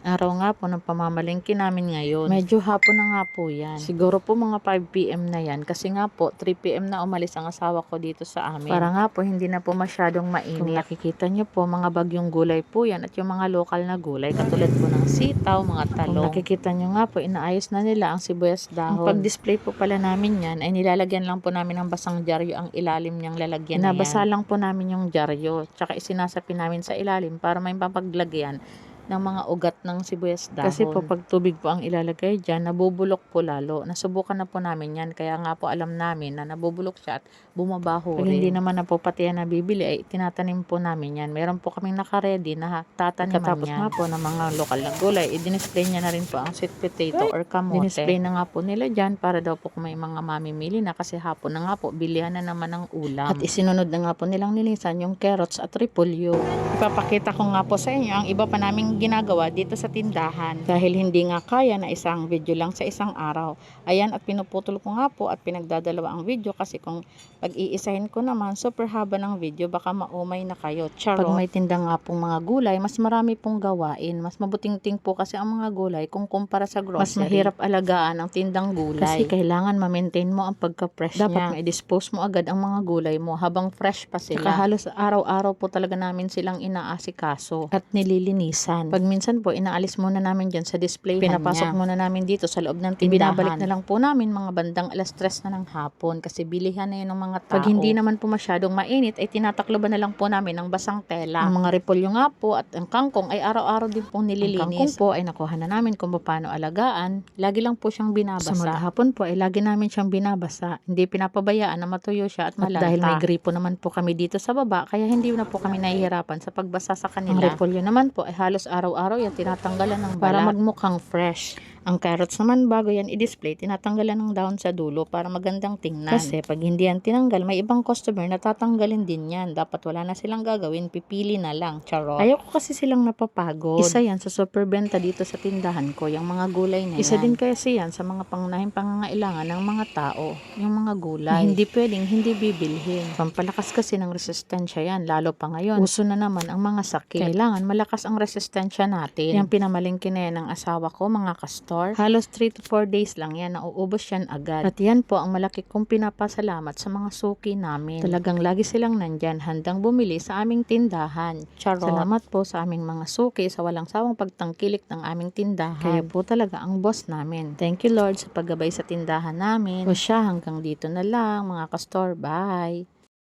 Araw nga po ng pamamalingki namin ngayon. Medyo hapon na nga po yan. Siguro po mga 5pm na yan. Kasi nga po 3pm na umalis ang asawa ko dito sa amin. Para nga po hindi na po masyadong mainit. Kung nakikita nyo po mga bagyong gulay po yan at yung mga lokal na gulay katulad po ng sitaw, mga talong. Kung nakikita nyo nga po inaayos na nila ang sibuyas dahon. Ang pag-display po pala namin yan ay nilalagyan lang po namin ng basang dyaryo ang ilalim niyang lalagyan na yan. Lang po namin yung dyaryo tsaka isinasapi namin sa ilalim para may papaglagyan ng mga ugat ng sibuyas dahon. Kasi po pag tubig po ang ilalagay dyan, nabubulok po lalo. Nasubukan na po namin yan. Kaya nga po alam namin na nabubulok siya at bumabaho Pag rin. hindi naman na po pati yan nabibili, ay tinatanim po namin yan. Meron po kaming nakaredy na tataniman Katapos yan. nga po ng mga lokal na gulay, i-display niya na rin po ang sweet potato or kamote. Dinisplay na nga po nila dyan para daw po kung may mga mamimili na kasi hapon na nga po, bilihan na naman ng ulam. At isinunod na nga po nilang nilisan yung carrots at repolyo. Ipapakita ko nga po sa inyo ang iba pa naming ginagawa dito sa tindahan. Dahil hindi nga kaya na isang video lang sa isang araw. Ayan at pinuputol ko nga po at pinagdadalawa ang video kasi kung pag-iisahin ko naman super haba ng video baka maumay na kayo. Charot. Pag may tinda nga pong mga gulay, mas marami pong gawain. Mas mabuting-ting po kasi ang mga gulay kung kumpara sa grocery. Mas mahirap alagaan ang tindang gulay. Kasi kailangan ma-maintain mo ang pagka-fresh Dapat niya. Dapat ma-dispose mo agad ang mga gulay mo habang fresh pa sila. Saka halos araw-araw po talaga namin silang inaasikaso at nililinisan. Pag minsan po, inaalis muna namin dyan sa display Pinapasok niya. muna namin dito sa loob ng tindahan. Binabalik na lang po namin mga bandang alas 3 na ng hapon kasi bilihan na yun ng mga tao. Pag hindi naman po masyadong mainit, ay tinatakloban na lang po namin ng basang tela. Ang mga repolyo nga po at ang kangkong ay araw-araw din pong nililinis. Ang kangkong po ay nakuha na namin kung paano alagaan. Lagi lang po siyang binabasa. Sa maghapon po ay lagi namin siyang binabasa. Hindi pinapabayaan na matuyo siya at malanta. At dahil may gripo naman po kami dito sa baba, kaya hindi na po kami nahihirapan sa pagbasa sa kanila. Ang repolyo naman po ay halos araw-araw yan tinatanggalan ng balat. Para magmukhang fresh. Ang carrots naman bago yan i-display, tinatanggalan ng dahon sa dulo para magandang tingnan. Kasi pag hindi yan tinanggal, may ibang customer na tatanggalin din yan. Dapat wala na silang gagawin, pipili na lang. Charot. Ayoko kasi silang napapagod. Isa yan sa super benta dito sa tindahan ko, yung mga gulay na Isa din kasi yan sa mga pangunahing pangangailangan ng mga tao, yung mga gulay. Hindi pwedeng hindi bibilhin. Pampalakas kasi ng resistensya yan, lalo pa ngayon. Uso na naman ang mga sakit. Kailangan malakas ang resistensya natin. Yung pinamalingkin na yan ng asawa ko, mga kastor. Halos 3 to 4 days lang yan, nauubos yan agad. At yan po ang malaki kong pinapasalamat sa mga suki namin. Talagang lagi silang nandyan, handang bumili sa aming tindahan. Charot. Salamat po sa aming mga suki sa walang sawang pagtangkilik ng aming tindahan. Kaya po talaga ang boss namin. Thank you Lord sa paggabay sa tindahan namin. O siya hanggang dito na lang mga kastor. Bye!